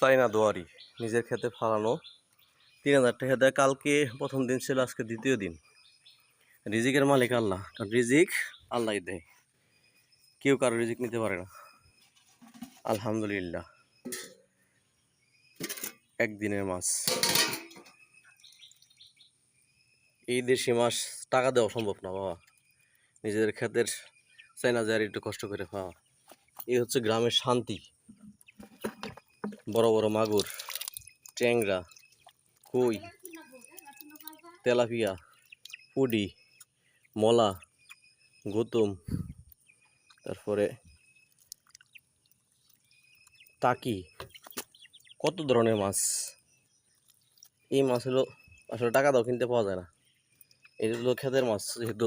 চাইনা দোয়ারি, নিজের খেতে ফালানো। তিন হাজার টাকা দেয়। কালকে প্রথম দিন ছিল, আজকে দ্বিতীয় দিন। রিজিকের মালিক আল্লাহ, কারণ রিজিক আল্লাহ দেয়। কেউ কারও রিজিক নিতে পারে না। আলহামদুলিল্লাহ। একদিনের মাছ। এই দেশি মাছ টাকা দেওয়া সম্ভব না, বাবা। নিজেদের ক্ষেতের চাইনা যায় একটু কষ্ট করে খাওয়া। এই হচ্ছে গ্রামের শান্তি। বড় বড় মাগুর, ট্যাংরা, কই, তেলাপিয়া পুডি মলা, গৌতম, তারপরে তাকি কত ধরনের মাছ? এই মাছ হলো আসলে টাকা দাও, কিনতে পাওয়া যায় না। এই হলো ক্ষেতের মাছ, যেহেতু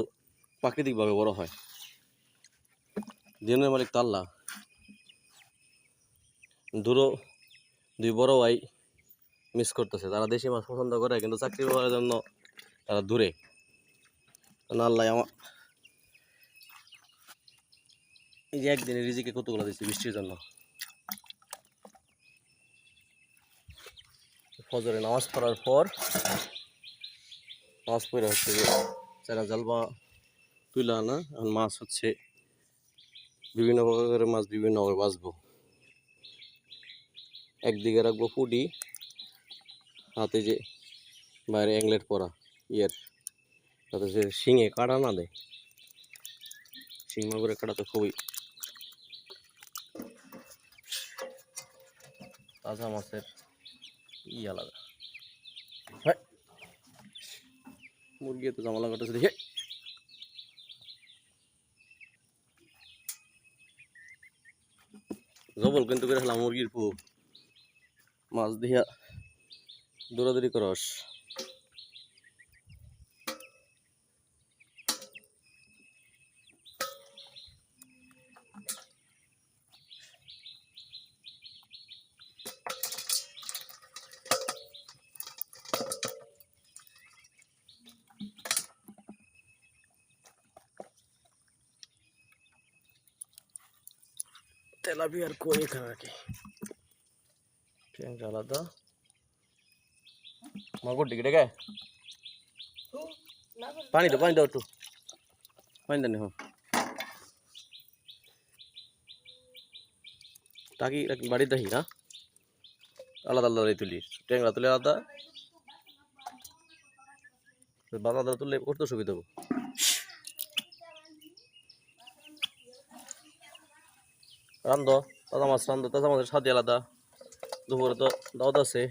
প্রাকৃতিকভাবে বড় হয়। দিনের মালিক তাল্লা দূরও দুই বড় ভাই মিস করতেছে। তারা দেশি মাছ পছন্দ করে, কিন্তু চাকরি পাওয়ার জন্য তারা দূরে। আল্লাহ, আমার এই যে একদিনে রিজিকে কতগুলো দিচ্ছে বৃষ্টির জন্য। ফজরে নামাজ পড়ার পর মাছ পড়ে হচ্ছে যে চারা জাল বা তুলে আনা, এখন মাছ হচ্ছে বিভিন্ন প্রকারের মাছ বিভিন্নভাবে বাঁচবো। একদিকে রাখব পুডি হাতে যে বাইরে অ্যাংলেট পরা, ইয়ের যাতে সে শিঙে কাটা না দেয়। শিং মাগুরে কাটা তো খুবই তাজা মাছের ই আলাদা। মুরগি তো জামালা কাটাছে দেখে। জবল কিন্তু করে খেলাম মুরগির পু মাছ দিয়া দৌড়াদৌড়ি করস তেলাপিয়ার কই এখানে রাখি আলাদা মাগুর দিকে ডেকে পানি দাও পানি দাও একটু পানি দেন হ্যাঁ টাকি বাড়িতে দেখি না আলাদা আলাদা তুলি ট্যাংরা তুলে আলাদা বাদা আলাদা তুললে করতে সুবিধা হব রান্ধ তাজা মাছ রান্ধ তাজা মাছের স্বাদ আলাদা দুপুরে তো দাওয়াত আছে।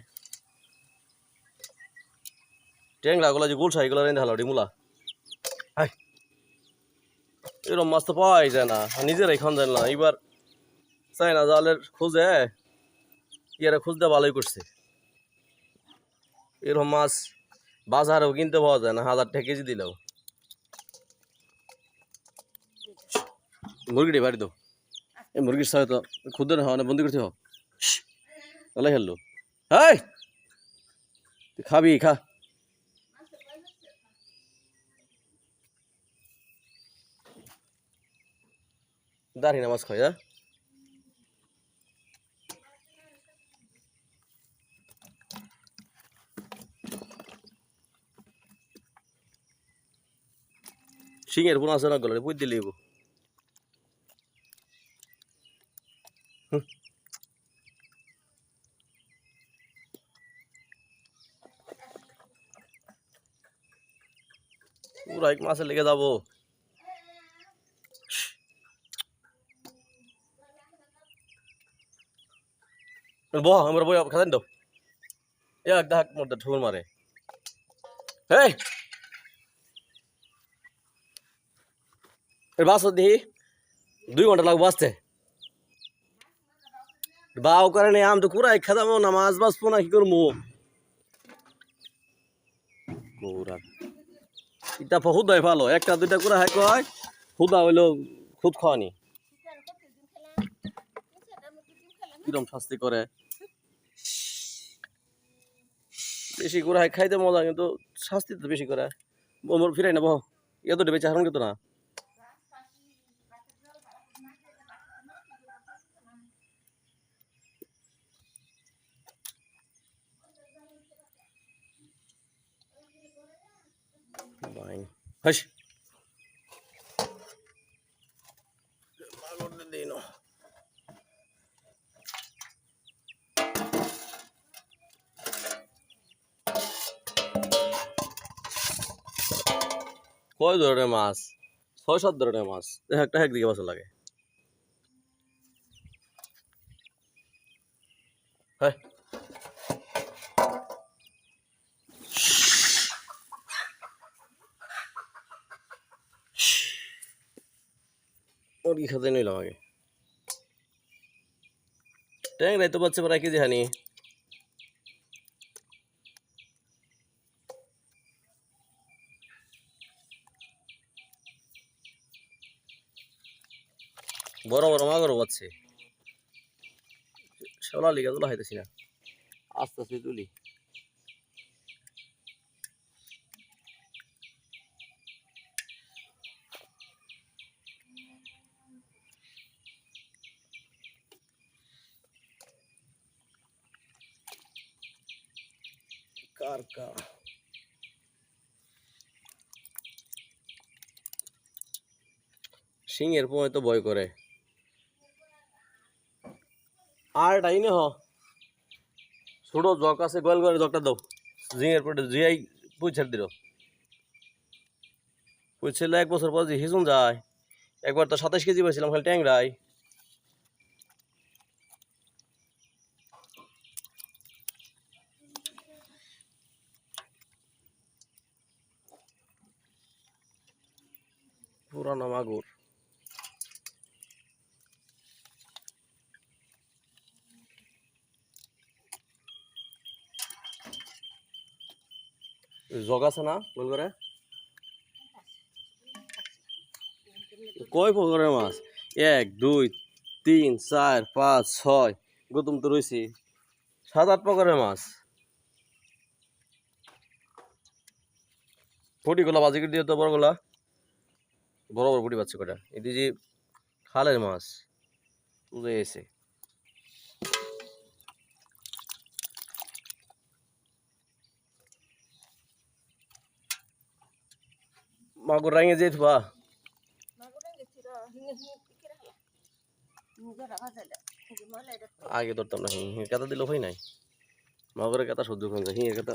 ট্যাংরা গুলা যে গুলশা এগুলো রেঁধে হালো ডিমুলা হাই। এরকম মাছ তো পাওয়াই যায় না নিজেরাই খান যায় না। এবার চাই না জালের খোঁজে ইয়ারা খুঁজতে ভালোই করছে। এরকম মাছ বাজারেও কিনতে পাওয়া যায় না হাজার টাকা কেজি দিলেও। মুরগিটি বাড়ি দাও। এই মুরগির সাথে তো না হওয়া বন্দি করতে হও তাহলে হেললো। হাই! তুই খাবি, খা। দাঁড়ি নামাজ খাই হ্যাঁ? সিংয়ের বোন আছে না গলারে বুঝ দিলে এক মাসে লেগে যাব। বহ, আমার বই খাতেন দাও এক ডাক মধ্যে ঠুর মারে। এর বাস দিহি দুই ঘণ্টা লাগবে বাসতে বাও করে নে, আম তো কুড়াই খেদাবো না, মাছ বাঁচবো না, কি করব? গৌরার ইটা হুদাই ভালো। একটা, দুইটা করে হাই কয়, হুদা হইল খুদ খাওয়ানি। কিরম শাস্তি করে? বেশি করে খাইতে মজা, কিন্তু শাস্তি তো বেশি করে। ফিরাই না বহ এত বেঁচে হারণ কিন্তু না। হাস কয় ধরনের মাছ? ছয় সাত ধরনের মাছ। একটা একদিকে বছর লাগে। হ্যাঁ। মুরগি খেতে নিলাম আগে? ট্যাংরাই তো পাচ্ছে প্রায় কেজি হানি? বড় বড় মাগরও পাচ্ছে শেওলা লিগা তোলা হইতেছি না। আস্তে আস্তে তুলি। কার কার সিংহের সময় তো ভয় করে আর ডাইনে হ। ছোট জক আছে গোয়াল করে জকটা দাও। জিঙের পরে জিয়াই পুইছার দিল। পুইছিল এক বছর পর যে হিজুন যায়। একবার তো সাতাশ কেজি পাইছিলাম খালি ট্যাংরাই পুরানো মাগুর। জগ আছে না বল করে? কয় প্রকারের মাছ? এক, দুই, তিন, চার, পাঁচ, ছয়, গৌতম তো রয়েছে। সাত, আট প্রকারের মাছ। ফুটিগুলা বাজি দিয়ে তো বড়গুলা। বড় বড় পুটি পাচ্ছে কটা? এটি যে খালের মাছ তুলে এসে। মাগুর রাঙে যেত বা আগে ধরতাম না হিঁ কাতা দিল হয় নাই? মাগুরের কাতা সহ্য করে যায় হিঁয়ের কাতা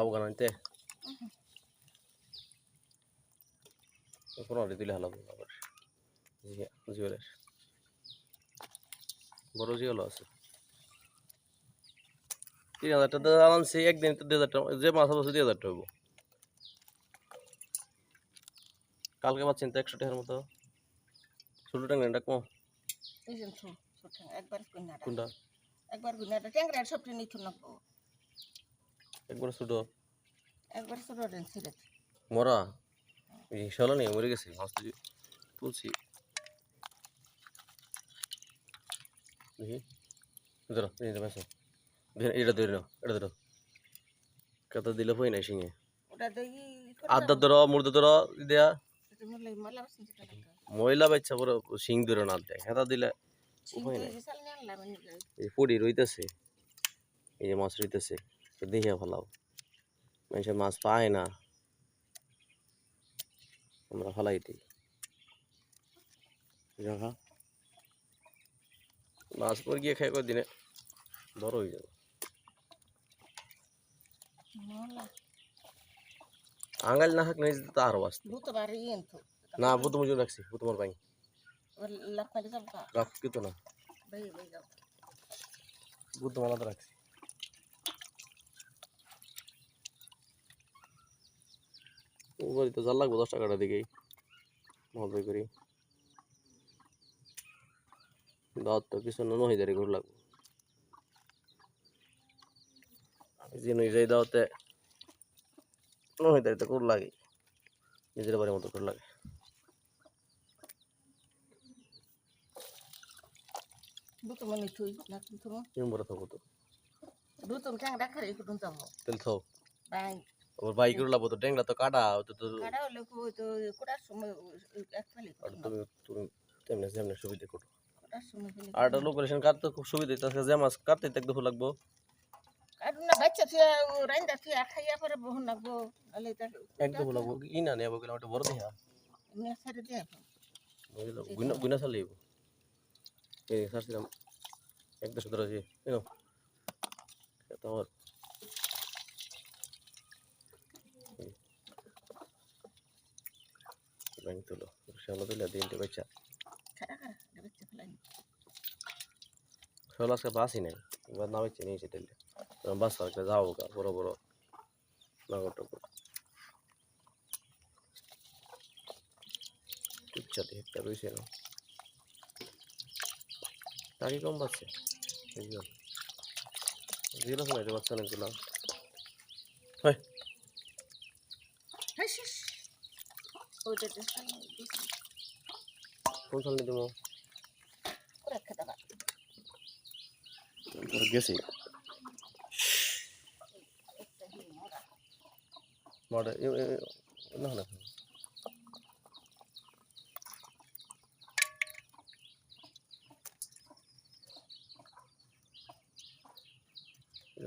যাব কেন আনতে? কোনো তুলে হালাবো জিওলের। বড় জিওলও আছে। তিন হাজার টাকা আনছি একদিন দুই হাজার টাকা যে মাছ বছর দুই হাজার টাকা হইব। কালকে পাচ্ছেন তো একশো টাকার মতো। ছোটো ট্যাংরা কম? কোনটা একবার গুনাটা ট্যাংরার সবটি নিথু নাকবো একবার ছোটো। একবার ছোট ছিঁড়ে মরা? এই শালা নেই মরে গেছে মাছ তুলছি। দেখি। ধরো এই এটা ধরে নাও এটা ধরো। কত দিলে হই নাই সিঙে আদা ধরো মুর্দা ধরো দেয়া। ময়লা বাচ্চা বড় শিং ধরে না দেয় হেতা দিলে আনলাম আমি এই পড়ি রইতেছে এই যে মাছ রইতেছে। তো দেখিয়া ফেলাও। মানুষের মাছ পায় না। আমরা ফেলাই দিই। মাছ পর গিয়ে খাই দিনে বড় হয়ে যাবে। মালা। আঙ্গাল না হাক নাই তো আরও আসতো ভূত না বুধ মুজুর রাখছি বুধ মোর পাই। রাখ কিন্তু না। বুধ মালা রাখছি। উপরে তো জাল লাগবো দশ টাকাটা দিকেই। মজাই করি। দাঁত তো কিছু নুন হয়ে যায় ঘুর লাগবো। যে নই যাই দাওতে নুন হয়ে তো ঘুর লাগে। নিজের বাড়ির মতো ঘুর লাগে। ভূত মনে না তো। ভূত ট্যাংরা খারে কুটুন যাব তেল থাও ওর বাইক উড়লাবো তো ডেংলা তো কাটা তো তো কাটা হলে তো কোটার সময় এক ফালি তুমি তুমি তেমনি তেমনি সুবিধা করো। আর একটা লোকেশন কাটতে খুব সুবিধা হইতাছে যে মাছ কাটতে দেখতে ভালো লাগবো। কাটু না বাচ্চা তুই রাইন্দা তুই খাইয়া পরে বহু লাগবো এটা একদম ভালো লাগবো ই না নেব গেলে একটা বড় দেখা এমনি ছেড়ে দিয়ে বুঝলো গুনা গুনা চালিয়ে এই সারছিলাম এক দেড়শো ধরে আছে কেন শ্যালো তুলে। দিনটে বাচ্চা খারা খারা এটা বাচ্চা ফেলাই শ্যালো আজকে বাসই নাই। এবার না বাচ্চা নিয়েছে তেলে বাস একটা যাও গা বড় বড় নাগর টগর। চুপচাতে একটা রয়েছে না। টাকি কম পাচ্ছে? বুঝলাম জিরো সময় বাচ্চা অনেকগুলো। হয় হ্যাঁ। ওইটা কোন সামনে দেবো? গেছি। মাঠে না না।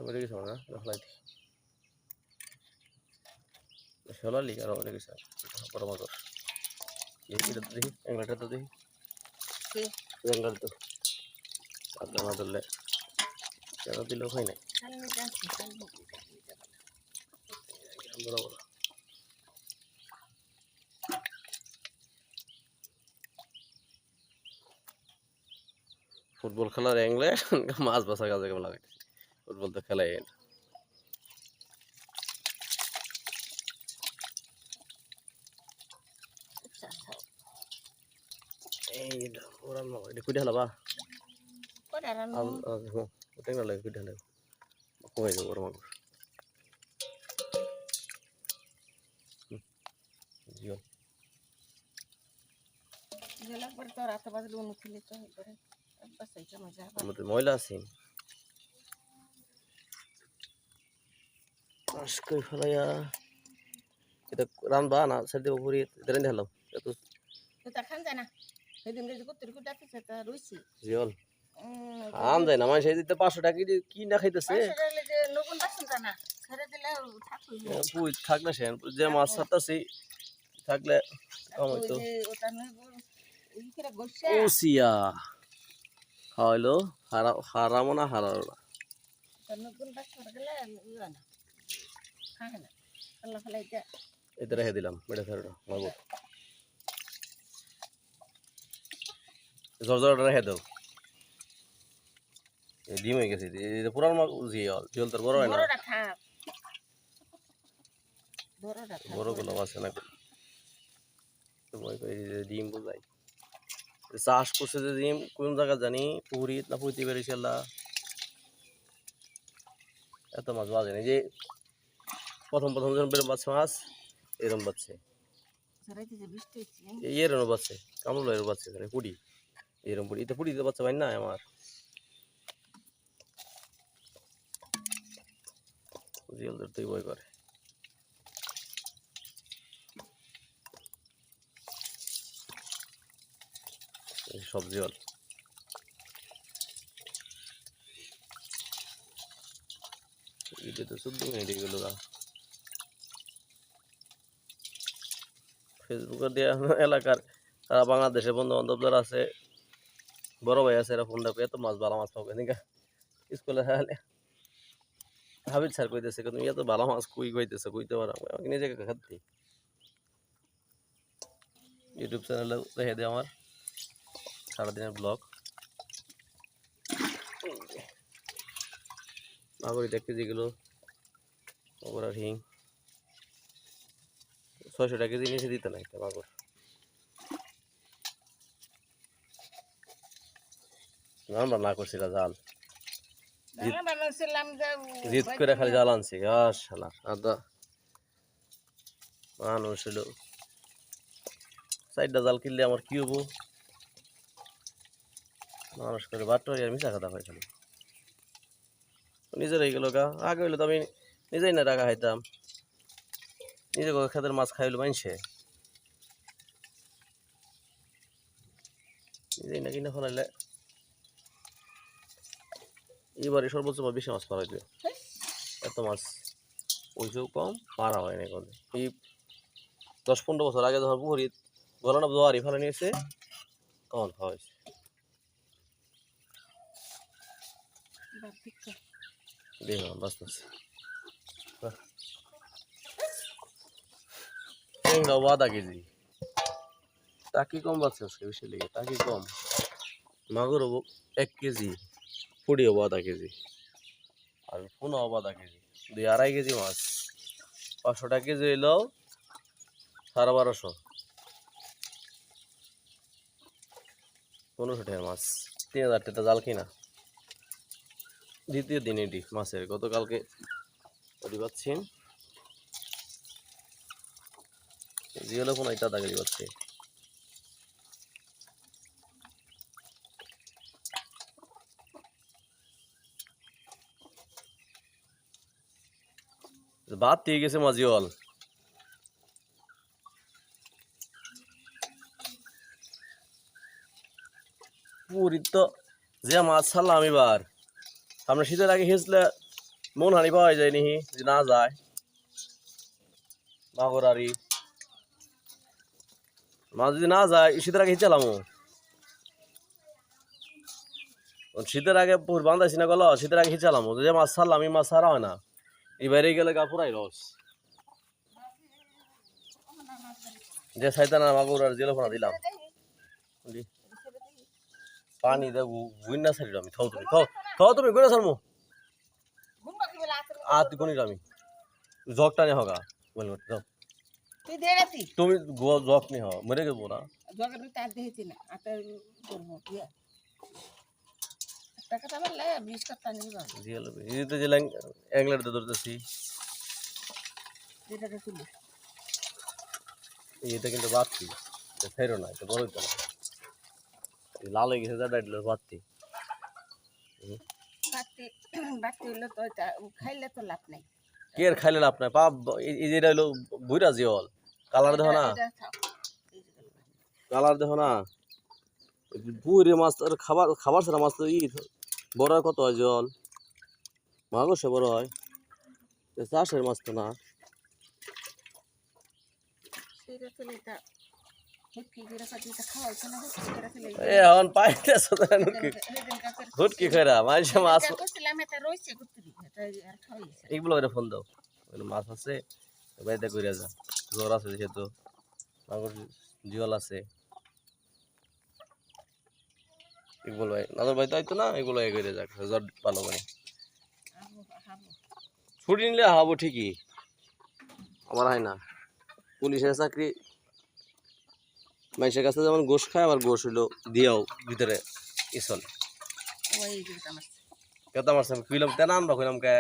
বেড়ে গেছে না সোলালি আর বেড়ে গেছে বড় মাছ এটা তো দেখি এংলাটা তো দেখি। তো। আপনার না ধরলে কেন দিলেও হয় বড় বড় ফুটবল খেলার অ্যাংলে মাছ বাসা কাজে কেমন লাগে? ফুটবল তো খেলাই না আচ্ছা আচ্ছা এই ওরান মা এটা কুইটা হলা বা করে আর আল হ্যাঁ না লাগে কুইটা হলা যাব ওর পরে করে ময়লা আছে আস কই ফেলাইয়া এটা রানবা না সেটা উপরে এটা রেঁধে হলাম তো খান যায় না সেদিন যে কত রকম ডাকতেছে তা রইছি জিওল। আম যায় না মানুষ দিতে পাঁচশো টাকা কি না খাইতেছে পুই থাক সে যে মাছ ছাড়তাছি থাকলে কম হইতো। খাওয়াইলো হারা হারামো না হারালো না। বাসন গেলে ইয়ে না খায় না আল্লাহ ফেলাই যা এতে রেখে দিলাম বেড়ে ফেরো মাগুর রেখে দাও। ডিম হয়ে গেছে পুরান মাছ জিয়ল জিয়ল তোর বড় হয় না। বড়গুলো আছে ডিম বোঝাই। চাষ করছে যে ডিম কোন জায়গা জানি? পুকুরি না পুকুরিতে বেরিয়েছে আল্লাহ এত মাছ বাজে না। যে প্রথম প্রথম যখন বেরোম বাচ্চা মাছ এরম এই এরম বাচ্চে কামড় এরম বাচ্চে তাহলে এরম পুড়ি এটা দিতে বাচ্চা পাই না আমার। জিয়াল ধরতেই ভয় করে। এই সব জিয়াল এটা তো ফেসবুকে দেওয়া এলাকার সারা বাংলাদেশের বন্ধু বান্ধব যারা আছে। বড় ভাই আছে, এরা ফোন দেখো এত মাছ ভালো মাছ পাবো, এদিকে স্কুলে হালে হাবিব স্যার কইতেছে তুমি এত ভালো মাছ কুই কইতেছে, কইতে পারো নিজেকে খাচ্ছি ইউটিউব চ্যানেলে দেখে দিই আমার, সারাদিনের ব্লগ মাগুরি দেখতে যেগুলো ওরা হিং। ছয়শো টাকা কেজি নিচে দিতে না একটা মাগুর। আমরা না করছিলাম জাল। জিদ করে খালি জাল আনছি। গাছ শালা আদা। মানুষ হলো জাল কিনলে আমার কি হব? মানুষ করে আর মিশা খাতা হয় খালি। নিজের হয়ে গেল গা। আগে হইলে তো আমি নিজেই না টাকা খাইতাম। নিজে খেতের মাছ খাইলে মানছে নিজেই না কিনে ফেলাইলে। এবারে সর্বোচ্চ বেশি মাছ ফেলাইবে এত মাছ ওইসব কম মারা হয় না কোনো এই দশ পনেরো বছর আগে যখন পুকুরি গলানা জোয়ারি ফেলে নিয়েছে, তখন খাওয়া হয়েছে। আধা কেজি। কম বাচ্চা আজকে? বেশি লেগে টাকি কম? এক কেজি। ফুড়ি হব আধা কেজি। আর পুনো হব আধা কেজি। দুই আড়াই কেজি মাছ। পাঁচশো টাকা কেজি এলো সাড়ে বারোশো। পনেরোশো টাকার মাছ। তিন হাজার টাকা জাল কিনা। দ্বিতীয় দিন এটি মাছের। গতকালকে ওটি পাচ্ছেন জিওলো ফোন এটা দাগে পাচ্ছে। বাদ দিয়ে গেছে মাজিওয়াল পুরি তো যে মাছ ছাড়লাম এবার। সামনে শীতের আগে হেসলে মন হানি পাওয়া যায় নি, যে না যায়। মাগরারি মাছ যদি না যায় শীতের আগে হিচালাম শীতের আগে বান্ধাইছি না গেল, শীতের আগে হিচালাম যে মাছ ছাড়লাম, এই মাছ ছাড়া হয় না। এবারে গেলে গা পুরাই রস যে সাইতান মাগুর আর জেলো ফোনা দিলাম পানি দে গুইনা সাইড আমি থাও তুমি থাও থাও তুমি গুইনা সারমু আত কোনি আমি। জগ টানে হগা বল যাও। তুই দে রাতি তুমি জগ নি হ মরে গেবো না। জগের ভিতরে দেখেছি না আতর করব জিয়াল এই তো জেলাং অ্যাংলার দে ধরতেছি। যেটাকে তুলি এইটা কিন্তু বাতি। ফেরো না এটা বড় তো না লাল হয়ে গেছে বাড়তে খাইলে তো লাভ নাই। কে আর খাইলে লাভ নাই? পা এই- এই যেটা হলো বুইরা জিওল। কালার দেখো না। কালার। দেখো না? বুইরে মাছ খাবার খাবার ছাড়া মাছ তো ই বড় কত হয় জল? মাগো সে বড় হয়। চাষের মাছ তো না এখন পাইতেছ খেরা মানুষে মাছ এগুলো ফোন দাও মাছ আছে বাড়িতে করে যা জ্বর আছে যেহেতু মাগুর জিওল আছে। এগুলো ভাই নাদর ভাই তো না এগুলো এ করে যাক জ্বর ভালো মানে ছুটি নিলে হব ঠিকই আমার হয় না। পুলিশের চাকরি মানুষের কাছে যেমন গোশ খায় আবার গোশ হইল দিয়াও ভিতরে ইসল। কেতা মারছে। কইলাম তেনা আমরা কইলাম কে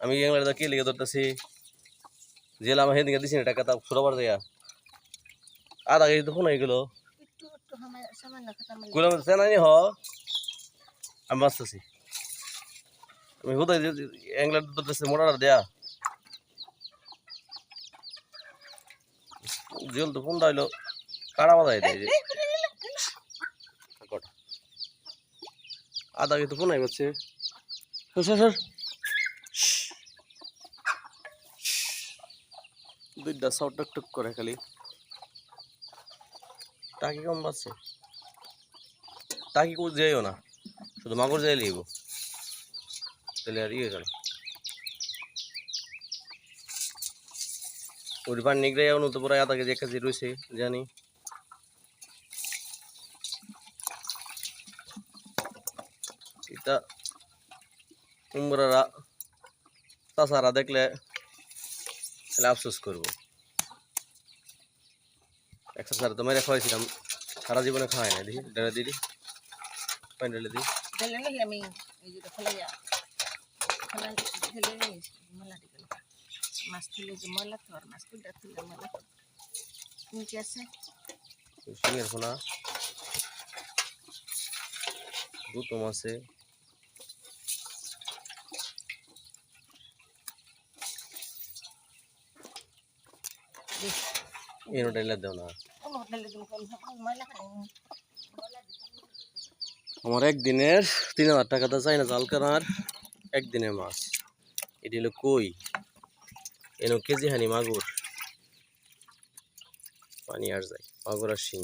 আমি এগুলো কে লিখে ধরতেছি? জেলা আমার হেদিকে দিছি না টাকা তা ছোটবার দেয়া কেজি তো ফোন হয়ে কথা আমি হ আমি বাঁচতেছি। আমি হুদাই এংলার ধরতেছি মোটার দেয়া। জেল তো ফোন দাইলো কারা বাজাই দেয় যে। কটা? আধা কেজি তো ফোন হয়ে গেছে সর। দুইটা সাউ টক টক করে খালি। টাকি কম পাচ্ছে। টাকি কো যাইও না। শুধু মাগুর যাই লিখব তাহলে আর ইয়ে ওই পান নিগড়াই আনো তো আধা কেজি, এক কেজি রয়েছে জানি। এটা উমরারা চাষারা দেখলে তাহলে আফসোস করব। সার তো মেরে খাওয়াইছিলাম সারা জীবনে খাওয়াই না দেখি। ডেলে দিদি। পানি ঢেলে দিই দিলে নাকি আমি। এই যে ফেলে যা ফেলে ফেলে ময়লা দিকে মাছ তুলে যে ময়লা তো আর মাছ তুলে তুলে ময়লা নিচে আছে? সিংহের ফোনা দুটো মাছে এনো ডাইলা দেও আমার একদিনের তিন হাজার টাকাতে চাই না জাল কেনার একদিনের মাছ। এটি হলো কই? এনো কেজি হানি মাগুর। পানি আর যায় মাগুর আর শিং।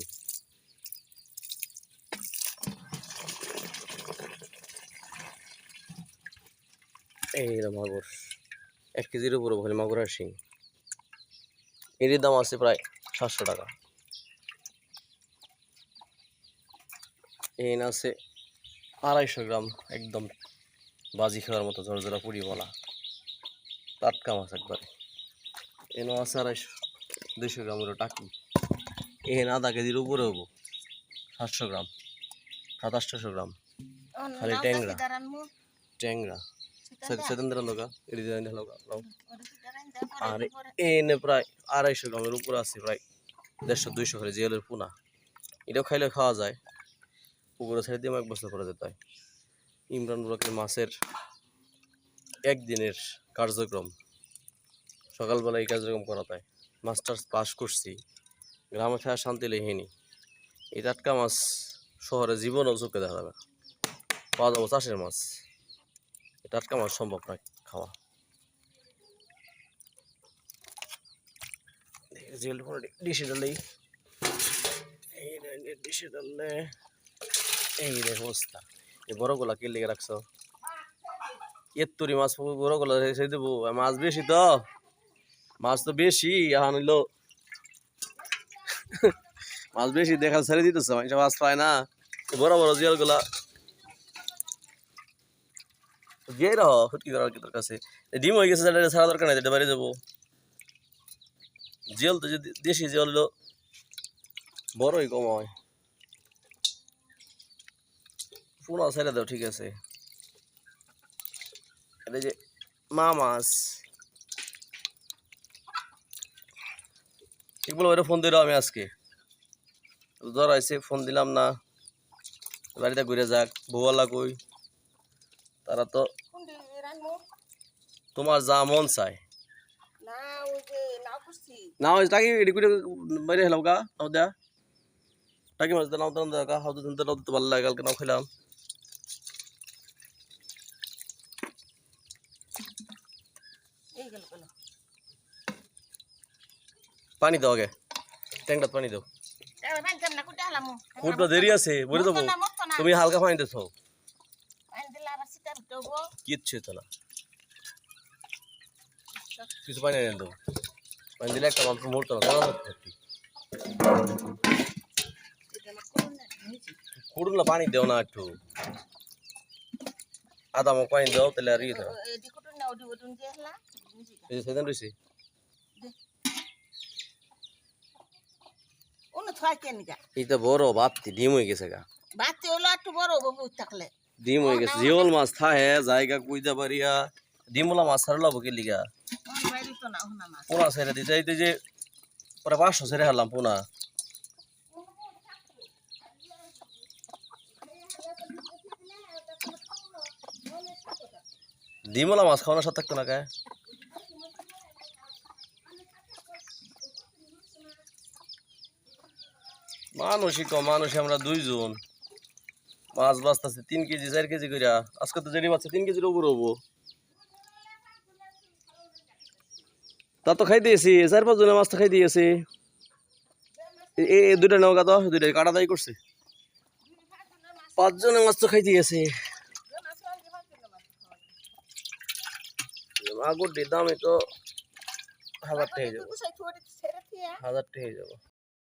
এই মাগুর। এক কেজির উপরে বলে মাগুর আর শিং। এর দাম আছে প্রায় সাতশো টাকা। এই আছে আড়াইশো গ্রাম একদম বাজি খাওয়ার মতো ঝরঝরা পুরি বলা টাটকা মাছ একবারে। এনো আছে আড়াইশো দুইশো গ্রামের টাকি। এখানে আধা কেজির উপরে হব সাতশো গ্রাম সাত আটশোশো গ্রাম খালি ট্যাংরা। ট্যাংরা। আর এনে প্রায় আড়াইশো গ্রামের উপরে আছে প্রায় দেড়শো দুইশো করে জিয়ালের পোনা। এটাও খাইলে খাওয়া যায়। পুকুরে ছেড়ে দিয়ে এক বছর করে যেতে হয়। ইমরান ব্লকের মাছের একদিনের কার্যক্রম। সকালবেলা এই কার্যক্রম করা হয় মাস্টার্স পাস করছি। গ্রামে ফেরা শান্তি লেহেনি। এই টাটকা মাছ শহরে জীবনও চোখে দেখা যাবে পাওয়া যাব চাষের মাছ। টাটকা মাছ সম্ভব নয় খাওয়া। ডালেই এই ডিশে ডাললে এই অবস্থা। এই বড়গুলা কে লেগে রাখছো? এত্তরি মাছ বড়গুলা রেখে দেবো। মাছ বেশি তো। মাছ তো বেশি হইল মাছ বেশি দেখা ছেড়ে দিতেছে মানুষ মাছ পায় না। বড় বড় জিয়ালগুলা। কি কাছে ডিম গেছে যদি দেশি বড়ই কম হয়। পুরো ছেড়ে দাও ঠিক আছে। এটা যে মা মাছ। ঠিক বলো ওটা ফোন দিল আমি আজকে। জ্বর আইসে ফোন দিলাম না। বাড়িতে ঘুরে যাক বউয়ালা কই? তারা তো তোমার যা মন চায়। না ওই টাকি করে বাইরে হেলাম গা নাও দেয়া। টাকি মাছ নাও দাও দেয়া কা হাউ তো নাও তো ভালো লাগে কালকে নাও খেলাম এই গেল গেল পানি দাও আগে। ট্যাংটা পানি দাও। খুবটা দেরি আছে বলে দেবো। তুমি হালকা পানি দেবো কিচ্ছু না। কিছু পানি এনে দেবো পানি দিলে একটা মাত্র মুহূর্ত না কোন না পানি দেও না একটু। মুখ পানি দাও তাহলে আর ইয়ে সেদিন রয়েছে কেন বড় ডিম হয়ে গেছে গা। বাচ্চা হলো একটু বড় বাবু থাকলে। ডিম হয়ে গেছে। জিওল মাছ জায়গা কুইদা ডিমলা মাছ ছাড়লা বুকে লিগা? পোনা ছেড়ে দিতে এইতে যে পরে পাঁচশো ছেড়ে হারলাম পোনা। ডিমলা মাছ খাওয়ানোর সাথে থাকতো না কে? মানুষই কম মানুষ আমরা দুইজন। মাছ বাঁচতেছে তিন কেজি চার কেজি কইরা। আজকে তো জেনি বাচ্চা তিন কেজির উপর হব। তা তো খাই দিয়েছি চার পাঁচ জনের মাছ তো খাই দিয়েছি এ- দুইটা নৌকা তো দুইটা কাটা দায়ী করছে। পাঁচ জনের মাছ তো খাই দিয়েছে মাগুর দামে তো হাজার টাকা যাব। হাজার টাকা যাব।